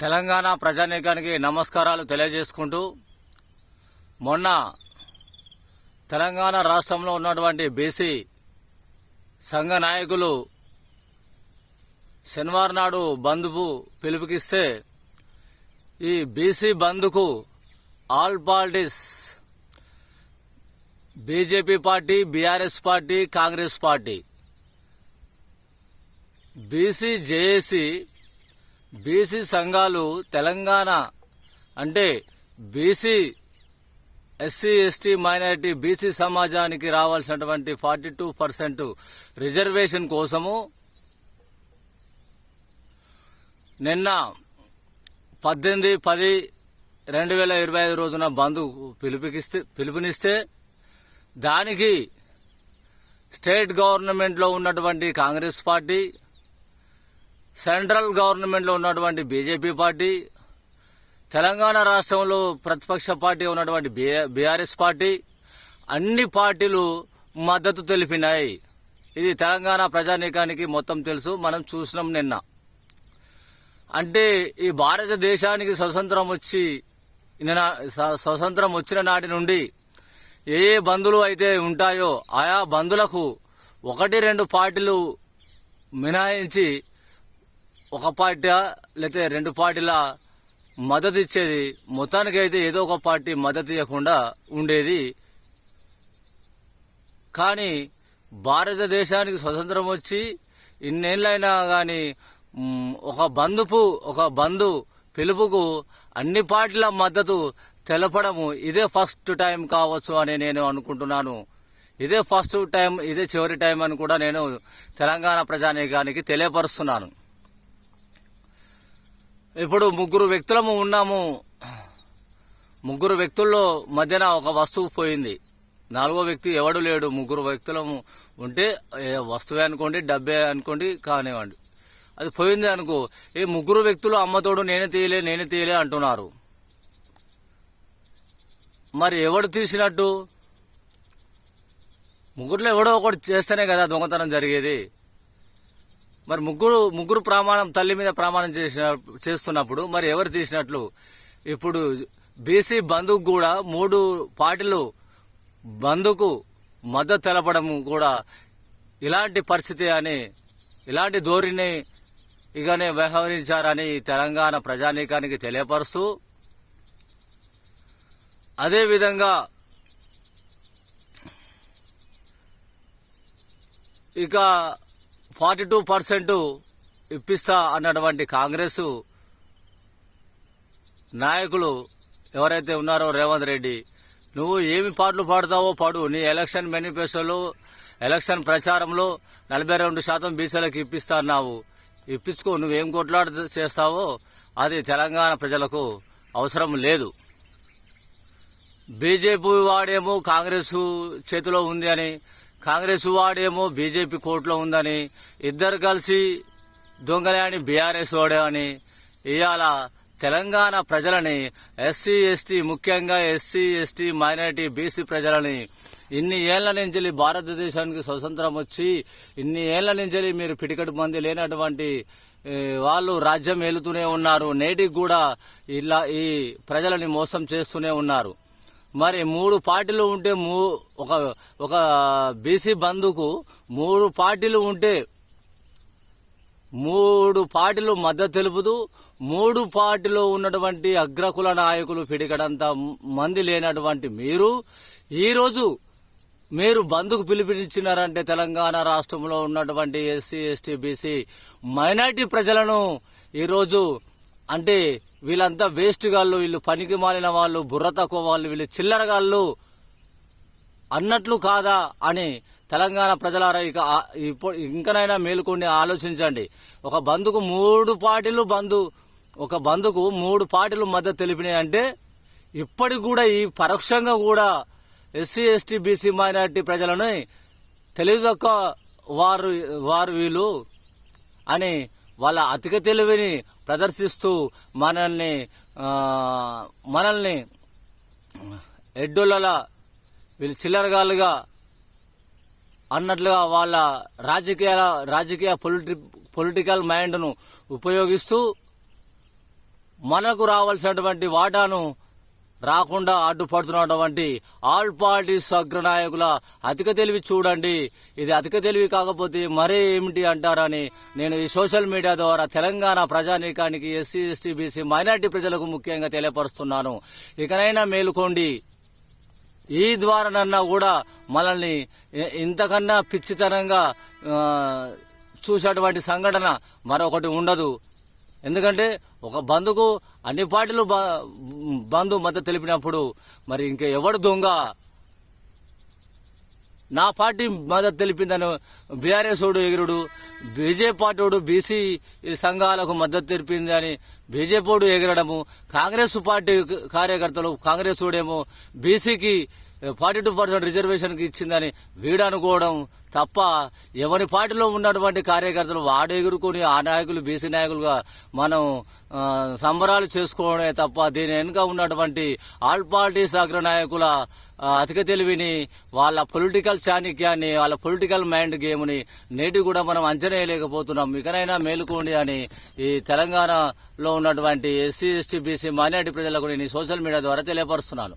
తెలంగాణ ప్రజానీకానికి నమస్కారాలు తెలియజేసుకుంటూ మొన్న తెలంగాణ రాష్ట్రంలో ఉన్నటువంటి బీసీ సంఘ నాయకులు శనివారం నాడు బంధుకు పిలుపుకిస్తే ఈ బీసీ బంద్కు all parties BJP party BRS party Congress party BC JAC BC సంఘాలు తెలంగాణ అంటే BC SC ST minority BC సమాజానికి రావాల్సినటువంటి ఫార్టీ టూ పర్సెంట్ రిజర్వేషన్ కోసము నిన్న పద్దెనిమిది పది రెండు వేల ఇరవై ఐదు రోజున బంధు పిలుపుకిస్తే పిలుపునిస్తే దానికి స్టేట్ గవర్నమెంట్లో ఉన్నటువంటి కాంగ్రెస్ పార్టీ సెంట్రల్ గవర్నమెంట్లో ఉన్నటువంటి బీజేపీ పార్టీ తెలంగాణ రాష్ట్రంలో ప్రతిపక్ష పార్టీ ఉన్నటువంటి బీఆర్ఎస్ పార్టీ అన్ని పార్టీలు మద్దతు తెలిపినాయి. ఇది తెలంగాణ ప్రజానీకానికి మొత్తం తెలుసు మనం చూసినాం నిన్న. అంటే ఈ భారతదేశానికి స్వతంత్రం వచ్చి నిన్న స్వతంత్రం వచ్చిన నాటి నుండి ఏ ఏ బంధులు అయితే ఉంటాయో ఆయా బంధులకు ఒకటి రెండు పార్టీలు మినహాయించి ఒక పార్టీ లేకపోతే రెండు పార్టీల మద్దతు ఇచ్చేది మొత్తానికైతే ఏదో ఒక పార్టీ మద్దతు ఇవ్వకుండా ఉండేది. కానీ భారతదేశానికి స్వతంత్రం వచ్చి ఇన్నేళ్ళైనా కానీ ఒక బంధుపు ఒక బంధు పిలుపుకు అన్ని పార్టీల మద్దతు తెలపడము ఇదే ఫస్ట్ టైం కావచ్చు అని నేను అనుకుంటున్నాను. ఇదే ఫస్ట్ టైం ఇదే చివరి టైం అని కూడా నేను తెలంగాణ ప్రజానీకానికి తెలియపరుస్తున్నాను. ఇప్పుడు ముగ్గురు వ్యక్తులము ఉన్నాము. ముగ్గురు వ్యక్తుల్లో మధ్యన ఒక వస్తువు పోయింది. నాలుగో వ్యక్తి ఎవడు లేడు. ముగ్గురు వ్యక్తులము ఉంటే వస్తువే అనుకోండి డబ్బే అనుకోండి కానివ్వండి. అది పోయింది అనుకో ఈ ముగ్గురు వ్యక్తులు అమ్మతోడు నేనే తీయలే నేనే తీయలే అంటున్నారు. మరి ఎవడు తీసినట్టు? ముగ్గురులో ఎవడో ఒకటి చేస్తేనే కదా దొంగతనం జరిగేది. మరి ముగ్గురు ముగ్గురు ప్రమాణం తల్లి మీద ప్రమాణం చేసిన చేస్తున్నప్పుడు మరి ఎవరు తీసినట్లు? ఇప్పుడు బీసీ బంధుకు కూడా మూడు పార్టీలు బంధుకు మద్దతు తెలపడం కూడా ఇలాంటి పరిస్థితి అని ఇలాంటి ధోరణి ఇకనే వ్యవహరించారని తెలంగాణ ప్రజానీకానికి తెలియపరుస్తూ అదేవిధంగా ఇక ఫార్టీ టూ పర్సెంట్ ఇప్పిస్తా అన్నటువంటి కాంగ్రెస్ నాయకులు ఎవరైతే ఉన్నారో రేవంత్ రెడ్డి నువ్వు ఏమి పాటలు పాడతావో పాడు. నీ ఎలక్షన్ మేనిఫెస్టోలో ఎలక్షన్ ప్రచారంలో నలభై రెండు శాతం బీసీలకు ఇప్పిస్తా అన్నావు. ఇప్పించుకో నువ్వేం కొట్లాట చేస్తావో అది తెలంగాణ ప్రజలకు అవసరం లేదు. బీజేపీ వాడేమో కాంగ్రెస్ చేతిలో ఉంది అని కాంగ్రెస్ వాడేమో బీజేపీ కోర్టులో ఉందని ఇద్దరు కలిసి దొంగలే అని బీఆర్ఎస్ వాడే అని ఇవాళ తెలంగాణ ప్రజలని ఎస్సీ ఎస్టీ ముఖ్యంగా ఎస్సీ ఎస్టీ మైనారిటీ బీసీ ప్రజలని ఇన్ని ఏళ్ళ నుంచి భారతదేశానికి స్వతంత్రం వచ్చి ఇన్ని ఏళ్ళ నుంచి మీరు పిటికటి మంది లేనటువంటి వాళ్ళు రాజ్యం ఏలుతూనే ఉన్నారు. నేటికి కూడా ఇలా ఈ ప్రజలని మోసం చేస్తూనే ఉన్నారు. మరి మూడు పార్టీలు ఉంటే మూ ఒక ఒక బీసీ బంధుకు మూడు పార్టీలు ఉంటే మూడు పార్టీలు మద్దతు తెలుపుతూ మూడు పార్టీలో ఉన్నటువంటి అగ్రకుల నాయకులు పిడికడంత మంది లేనటువంటి మీరు ఈరోజు మీరు బంధుకు పిలిపించినారంటే తెలంగాణ రాష్ట్రంలో ఉన్నటువంటి ఎస్సీ ఎస్టీ బీసీ మైనార్టీ ప్రజలను ఈరోజు అంటే వీళ్ళంతా వేస్ట్ గాళ్ళు వీళ్ళు పనికి మాలిన వాళ్ళు బుర్ర తక్కువ వాళ్ళు వీళ్ళు చిల్లరగాళ్ళు అన్నట్లు కాదా అని తెలంగాణ ప్రజలారా ఇక ఇప్పుడు ఇంకనైనా మేలుకొని ఆలోచించండి. ఒక బంధుకు మూడు పార్టీలు బంధు ఒక బంధుకు మూడు పార్టీలు మద్దతు తెలిపినాయి అంటే ఇప్పటికి కూడా ఈ పరోక్షంగా కూడా ఎస్సీ ఎస్టీ బీసీ మైనారిటీ ప్రజలను తెలియదొక్క వారు వారు వీళ్ళు అని వాళ్ళ అతిక తెలివిని ప్రదర్శిస్తూ మనల్ని మనల్ని ఎడ్డోళ్ళలా వీళ్ళు చిల్లరగాళ్ళుగా అన్నట్లుగా వాళ్ళ రాజకీయ రాజకీయ పొలిటి పొలిటికల్ మైండ్ను ఉపయోగిస్తూ మనకు రావాల్సినటువంటి వాటాను రాకుండా అడ్డుపడుతున్నటువంటి ఆల్ పార్టీస్ అగ్రనాయకుల అధిక తెలివి చూడండి. ఇది అధిక తెలివి కాకపోతే మరే ఏమిటి అంటారని నేను ఈ సోషల్ మీడియా ద్వారా తెలంగాణ ప్రజానీకానికి ఎస్సీ ఎస్టీ బీసీ మైనార్టీ ప్రజలకు ముఖ్యంగా తెలియపరుస్తున్నాను. ఇకనైనా మేలుకోండి. ఈ ద్వారానన్నా కూడా మనల్ని ఇంతకన్నా పిచ్చితనంగా చూసేటువంటి సంఘటన మరొకటి ఉండదు. ఎందుకంటే ఒక బంధుకు అన్ని పార్టీలు బ- బంధు మద్దతు తెలిపినప్పుడు మరి ఇంకా ఎవడు దొంగ? నా పార్టీ మద్దతు తెలిపిందని బీఆర్ఎస్ ఓడు ఎగురుడు బీజేపీ పార్టీ బీసీ సంఘాలకు మద్దతు తెలిపిందని బీజేపీ ఓడు ఎగరడము కాంగ్రెస్ పార్టీ కార్యకర్తలు కాంగ్రెస్ ఓడేమో బీసీకి ఫార్టీ టూ పర్సెంట్ రిజర్వేషన్కి ఇచ్చిందని వీడనుకోవడం తప్ప ఎవరి పార్టీలో ఉన్నటువంటి కార్యకర్తలు వాడు ఎగురుకొని ఆ నాయకులు బీసీ నాయకులుగా మనం సంబరాలు చేసుకోవడమే తప్ప దీని వెనుక ఉన్నటువంటి ఆల్ పార్టీస్ అగ్రనాయకుల నాయకుల అతిక తెలివిని వాళ్ళ పొలిటికల్ చాణిక్యాన్ని వాళ్ళ పొలిటికల్ మైండ్ గేమ్ని నేటి కూడా మనం అంచనా వేయలేకపోతున్నాం. ఇకనైనా మేలుకోండి అని ఈ తెలంగాణలో ఉన్నటువంటి ఎస్సీ ఎస్టీ బీసీ మైనార్టీ ప్రజలకు నేను సోషల్ మీడియా ద్వారా తెలియపరుస్తున్నాను.